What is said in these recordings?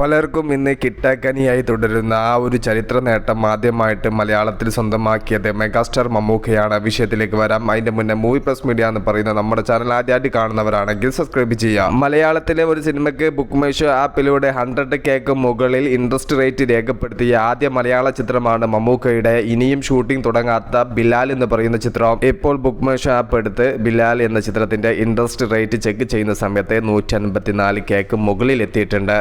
പലർക്കും ഇന്ന് കിട്ടാക്കനിയായി തുടരുന്ന ആ ഒരു ചരിത്ര നേട്ടം ആദ്യമായിട്ട് മലയാളത്തിൽ സ്വന്തമാക്കിയത് മെഗാസ്റ്റാർ മമ്മൂക്കയാണ്. വിഷയത്തിലേക്ക് വരാം. അതിന്റെ മുന്നേ മൂവി പ്ലസ് മീഡിയ എന്ന് പറയുന്ന നമ്മുടെ ചാനൽ ആദ്യമായിട്ട് കാണുന്നവരാണെങ്കിൽ സബ്സ്ക്രൈബ് ചെയ്യാം മലയാളത്തിലെ ഒരു സിനിമയ്ക്ക് ബുക്ക് മൈഷോ ആപ്പിലൂടെ ഹൺഡ്രഡ് കേക്ക് മുകളിൽ ഇൻട്രസ്റ്റ് റേറ്റ് രേഖപ്പെടുത്തിയ ആദ്യ മലയാള ചിത്രമാണ് മമ്മൂക്കയുടെ ഇനിയും ഷൂട്ടിംഗ് തുടങ്ങാത്ത ബിലാൽ എന്ന് പറയുന്ന ചിത്രം. ഇപ്പോൾ ബുക്ക് മൈഷോ ആപ്പ് എടുത്ത് ബിലാൽ എന്ന ചിത്രത്തിന്റെ ഇൻട്രസ്റ്റ് റേറ്റ് ചെക്ക് ചെയ്യുന്ന സമയത്ത് നൂറ്റി അൻപത്തിനാല് കേക്ക് മുകളിൽ എത്തിയിട്ടുണ്ട്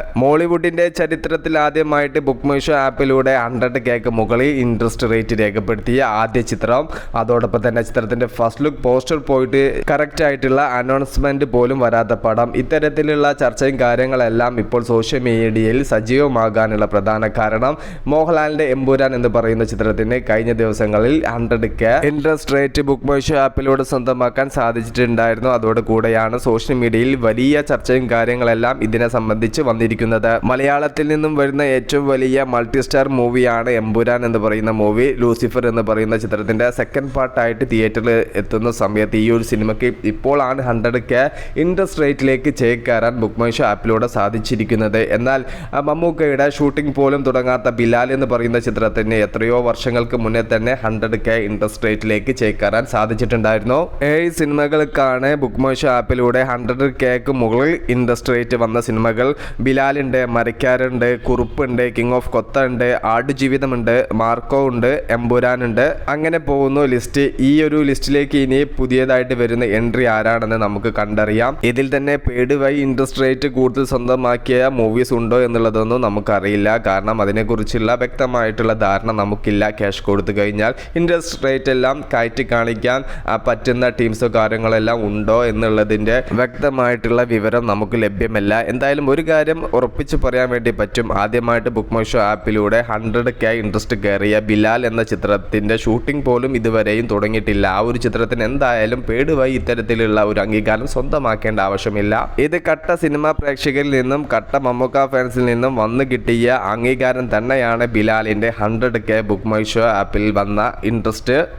മോളിവുഡിന്റെ ചരിത്രത്തിൽ ആദ്യമായിട്ട് ബുക്ക് മൈഷോ ആപ്പിലൂടെ ഹൺഡ്രഡ് കേക്ക് മുകളിൽ ഇൻട്രസ്റ്റ് റേറ്റ് രേഖപ്പെടുത്തിയ ആദ്യ ചിത്രം. അതോടൊപ്പം തന്നെ ചിത്രത്തിന്റെ ഫസ്റ്റ് ലുക്ക് പോസ്റ്റർ പോയിട്ട് കറക്റ്റ് ആയിട്ടുള്ള അനൗൺസ്മെന്റ് പോലും വരാത്ത പടം. ഇത്തരത്തിലുള്ള ചർച്ചയും കാര്യങ്ങളെല്ലാം ഇപ്പോൾ സോഷ്യൽ മീഡിയയിൽ സജീവമാകാനുള്ള പ്രധാന കാരണം മോഹൻലാലിന്റെ എമ്പുരാൻ എന്ന് പറയുന്ന ചിത്രത്തിന് കഴിഞ്ഞ ദിവസങ്ങളിൽ hundred K interest rate Book My Show ആപ്പിലൂടെ സ്വന്തമാക്കാൻ സാധിച്ചിട്ടുണ്ടായിരുന്നു. അതോടുകൂടെയാണ് സോഷ്യൽ മീഡിയയിൽ വലിയ ചർച്ചയും കാര്യങ്ങളെല്ലാം ഇതിനെ സംബന്ധിച്ച് വന്നിരിക്കുന്നത്. മലയാളത്തിൽ നിന്നും വരുന്ന ഏറ്റവും വലിയ മൾട്ടി സ്റ്റാർ മൂവിയാണ് എമ്പുരാൻ എന്ന് പറയുന്ന മൂവി ലൂസിഫർ എന്ന് പറയുന്ന ചിത്രത്തിന്റെ സെക്കൻഡ് പാർട്ടായിട്ട് തിയേറ്ററിൽ എത്തുന്ന സമയത്ത് ഈ ഒരു സിനിമയ്ക്ക് ഇപ്പോഴാണ് ഹൺഡ്രഡ് കെ ഇൻട്രസ്റ്റ് റേറ്റിലേക്ക് ചേക്കേറാൻ ബുക്ക് മൈ ഷോ ആപ്പിലൂടെ സാധിച്ചിരിക്കുന്നത്. എന്നാൽ മമ്മൂക്കയുടെ ഷൂട്ടിംഗ് പോലും തുടങ്ങാത്ത ബിലാൽ എന്ന് പറയുന്ന ചിത്രത്തിന് എത്രയോ വർഷങ്ങൾക്ക് മുന്നേ തന്നെ ഹൺഡ്രഡ് കെ ഇൻട്രസ്റ്റ് റേറ്റിലേക്ക് ചേക്കേറാൻ സാധിച്ചിട്ടുണ്ടായിരുന്നു. ഏഴ് സിനിമകൾക്കാണ് ബുക്ക് മൈ ഷോ ആപ്പിലൂടെ ഹൺഡ്രഡ് കെക്ക് മുകളിൽ ഇൻട്രസ്റ്റ് റേറ്റ് വന്ന സിനിമകൾ ബിലാലുണ്ട് മരക്കാരുണ്ട് കുറുപ്പുണ്ട് കിങ് ഓഫ് കൊത്ത ഉണ്ട് ആടുജീവിതമുണ്ട് മാർക്കോ ഉണ്ട് എമ്പുരാനുണ്ട് അങ്ങനെ പോകുന്നു ലിസ്റ്റ് ഈ ഒരു ലിസ്റ്റിലേക്ക് ഇനി പുതിയതായിട്ട് വരുന്ന എൻട്രി ആരാണെന്ന് നമുക്ക് കണ്ടറിയാം. ഇതിൽ തന്നെ പേഡ് വൈ ഇൻട്രസ്റ്റ് റേറ്റ് കൂടുതൽ സ്വന്തമാക്കിയ മൂവീസ് ഉണ്ടോ എന്നുള്ളതൊന്നും നമുക്കറിയില്ല. കാരണം അതിനെക്കുറിച്ചുള്ള വ്യക്തമായിട്ടുള്ള ധാരണ നമുക്കില്ല. ക്യാഷ് കൊടുത്തു കഴിഞ്ഞാൽ ഇൻട്രസ്റ്റ് റേറ്റ് എല്ലാം കയറ്റി കാണിക്കാൻ പറ്റുന്ന ടീംസോ കാര്യങ്ങളെല്ലാം ഉണ്ടോ എന്നുള്ളതിന്റെ വ്യക്തമായിട്ടുള്ള വിവരം നമുക്ക് ലഭ്യമല്ല. എന്തായാലും ഒരു കാര്യം ഉറപ്പിച്ച് പറയാൻ വേണ്ടി പറ്റും. ആദ്യമായിട്ട് ബുക്ക് മൈ ഷോ ആപ്പിലൂടെ ഹൺഡ്രഡ് കെ ഇൻട്രസ്റ്റ് കയറിയ ബിലാൽ എന്ന ചിത്രത്തിന്റെ ഷൂട്ടിംഗ് പോലും ഇതുവരെയും തുടങ്ങിയിട്ടില്ല. ആ ഒരു ചിത്രത്തിന് എന്തായാലും പേടുവായി ഇത്തരത്തിലുള്ള ഒരു അംഗീകാരം സ്വന്തമാക്കേണ്ട ആവശ്യമില്ല. ഇത് കട്ട സിനിമാ പ്രേക്ഷകരിൽ നിന്നും കട്ട മമ്മൂക്ക ഫാൻസിൽ നിന്നും വന്നു കിട്ടിയ അംഗീകാരം തന്നെയാണ് ബിലാലിന്റെ hundred K Book My Show ആപ്പിൽ വന്ന ഇൻട്രസ്റ്റ്